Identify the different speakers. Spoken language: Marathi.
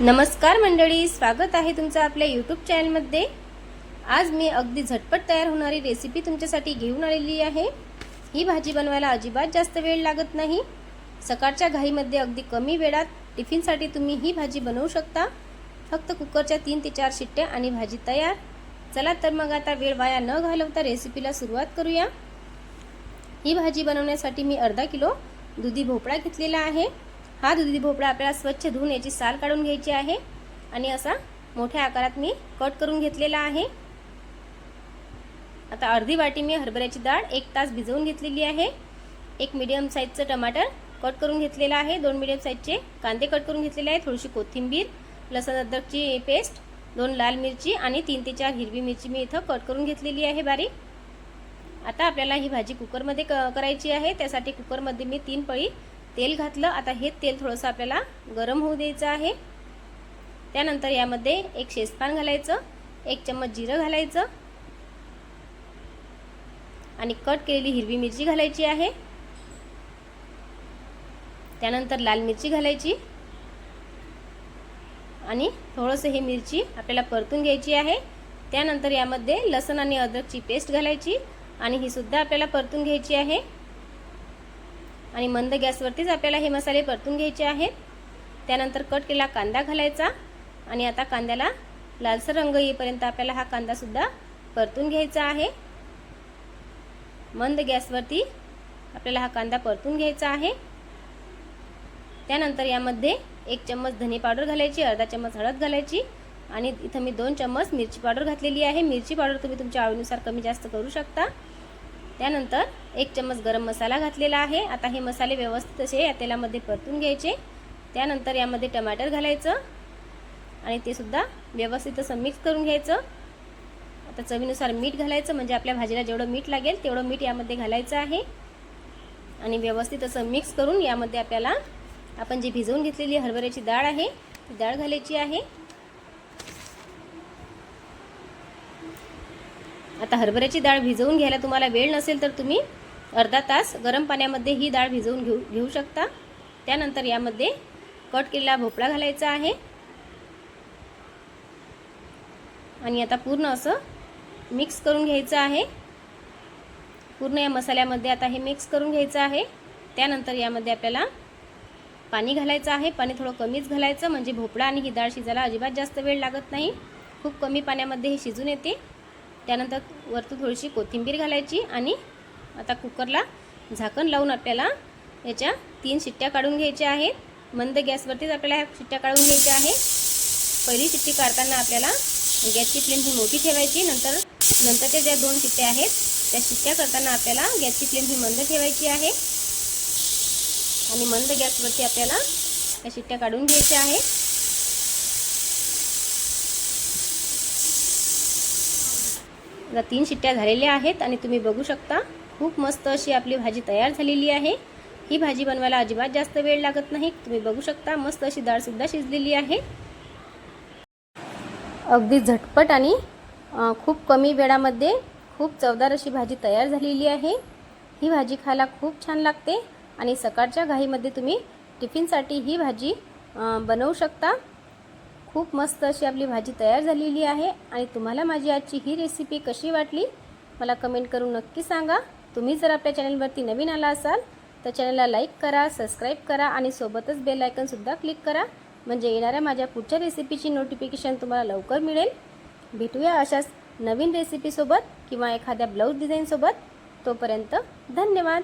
Speaker 1: नमस्कार मंडळी स्वागत आहे तुमचं आपल्या यूट्यूब चॅनलमध्ये आज मी अगदी झटपट तयार होणारी रेसिपी तुमच्यासाठी घेऊन आलेली आहे. ही भाजी बनवायला अजिबात जास्त वेळ लागत नाही. सकाळच्या घाईमध्ये अगदी कमी वेळात टिफिनसाठी तुम्ही ही भाजी बनवू शकता. फक्त कुकरच्या तीन ते चार शिट्ट्या आणि भाजी तयार. चला तर मग आता वेळ वाया न घालवता रेसिपीला सुरुवात करूया. ही भाजी बनवण्यासाठी मी अर्धा किलो दुधी भोपळा घेतलेला आहे. हा दुधी भोपळा आपल्याला स्वच्छ धुवून याची साल काढून घ्यायची आहे. आणि असा मोठ्या आकारात मी कट करून घेतलेला आहे. आता अर्धी वाटी मी हरभऱ्याची डाळ एक तास भिजवून घेतलेली आहे. एक मीडियम साईजचं टमाटर कट करून घेतलेला आहे. दोन मीडियम साईजचे कांदे कट करून घेतलेले आहे थोडीशी कोथिंबीर लसण अद्रकची पेस्ट दोन लाल मिरची आणि तीन ते चार हिरवी मिरची मी इथं कट करून घेतलेली आहे बारीक. आता आपल्याला ही भाजी कुकरमध्ये क करायची आहे. त्यासाठी कुकरमध्ये मी तीन पळी तेल घातलं. आता हे तेल थोडंसं आपल्याला गरम होऊ द्यायचं आहे. त्यानंतर यामध्ये एक शेजपान घालायचं एक चम्मच जिरं घालायचं आणि कट केलेली हिरवी मिरची घालायची आहे. त्यानंतर लाल मिरची घालायची आणि थोडंसं हे मिरची आपल्याला परतून घ्यायची आहे. त्यानंतर यामध्ये लसण आणि अद्रकची पेस्ट घालायची आणि ही सुद्धा आपल्याला परतून घ्यायची आहे. आणि मंद गॅसवरतीच आपल्याला हे मसाले परतून घ्यायचे आहेत. त्यानंतर कट केलेला कांदा घालायचा आणि आता कांद्याला लालसर रंग येईपर्यंत आपल्याला हा कांदासुद्धा परतून घ्यायचा आहे. मंद गॅसवरती आपल्याला हा कांदा परतून घ्यायचा आहे. त्यानंतर यामध्ये एक चम्मच धने पावडर घालायची अर्धा चम्मच हळद घालायची आणि इथं मी दोन चम्मच मिरची पावडर घातलेली आहे. मिरची पावडर तुम्ही तुमच्या आवडीनुसार कमी जास्त करू शकता. त्यानंतर एक चम्मच गरम मसाला घातलेला आहे. आता हे मसाले व्यवस्थित असे या तेलामध्ये परतून घ्यायचे. त्यानंतर यामध्ये टमाटर घालायचं आणि ते सुद्धा व्यवस्थित असं मिक्स करून घ्यायचं. आता चवीनुसार मीठ घालायचं म्हणजे आपल्या भाजीला जेवढं मीठ लागेल तेवढं मीठ यामध्ये घालायचं आहे. आणि व्यवस्थित असं मिक्स करून यामध्ये आपल्याला आपण जी भिजवून घेतलेली हरभऱ्याची डाळ आहे ती डाळ घालायची आहे. आता हरभऱ्याची डाळ भिजवून घ्यायला तुम्हाला वेळ नसेल तर तुम्ही अर्धा तास गरम पाण्यामध्ये ही डाळ भिजवून घेऊ घेऊ शकता. त्यानंतर यामध्ये कट केलेला भोपळा घालायचा आहे. आणि आता पूर्ण असं मिक्स करून घ्यायचं आहे. पूर्ण या मसाल्यामध्ये आता हे मिक्स करून घ्यायचं आहे. त्यानंतर यामध्ये आपल्याला पाणी घालायचं आहे. पाणी थोडं कमीच घालायचं म्हणजे भोपळा आणि ही डाळ शिजायला अजिबात जास्त वेळ लागत नाही. खूप कमी पाण्यामध्ये हे शिजून येते. त्यानंतर वरतून थोडीशी कोथिंबीर घालायची आणि आता कुकरला झाकण लावून आपल्याला याच्या तीन शिट्ट्या काढून घ्यायच्या आहेत. मंद गॅसवरतीच आपल्याला ह्या शिट्ट्या काढून घ्यायच्या आहे पहिली शिट्टी काढताना आपल्याला गॅसची फ्लेम ही मोठी ठेवायची. नंतर नंतरच्या ज्या दोन शिट्ट्या आहेत त्या शिट्ट्या करताना आपल्याला गॅसची फ्लेम ही मंद ठेवायची आहे. आणि मंद गॅसवरती आपल्याला त्या शिट्ट्या काढून घ्यायच्या आहे आता तीन शिट्ट्या झालेल्या आहेत आणि तुम्ही बघू शकता खूप मस्त अशी आपली भाजी तयार झालेली आहे. ही भाजी बनवायला अजिबात जास्त वेळ लागत नाही. तुम्ही बघू शकता मस्त अशी डाळसुद्धा शिजलेली आहे. अगदी झटपट आणि खूप कमी वेळामध्ये खूप चवदार अशी भाजी तयार झालेली आहे. ही भाजी खायला खूप छान लागते आणि सकाळच्या घाईमध्ये तुम्ही टिफिनसाठी ही भाजी बनवू शकता. खूप मस्त अशी आपली भाजी तयार झालेली आहे. आणि तुम्हाला माझी आजची ही रेसिपी कशी वाटली मला कमेंट करून नक्की सांगा. तुम्ही जर आपल्या चॅनलवरती नवीन आला असाल तर चॅनलला लाईक करा सबस्क्राईब करा आणि सोबतच बेल आयकनसुद्धा क्लिक करा. म्हणजे येणाऱ्या माझ्या पुढच्या रेसिपीची नोटिफिकेशन तुम्हाला लवकर मिळेल. भेटूया अशाच नवीन रेसिपीसोबत किंवा एखाद्या ब्लाऊज डिझाईनसोबत तोपर्यंत धन्यवाद.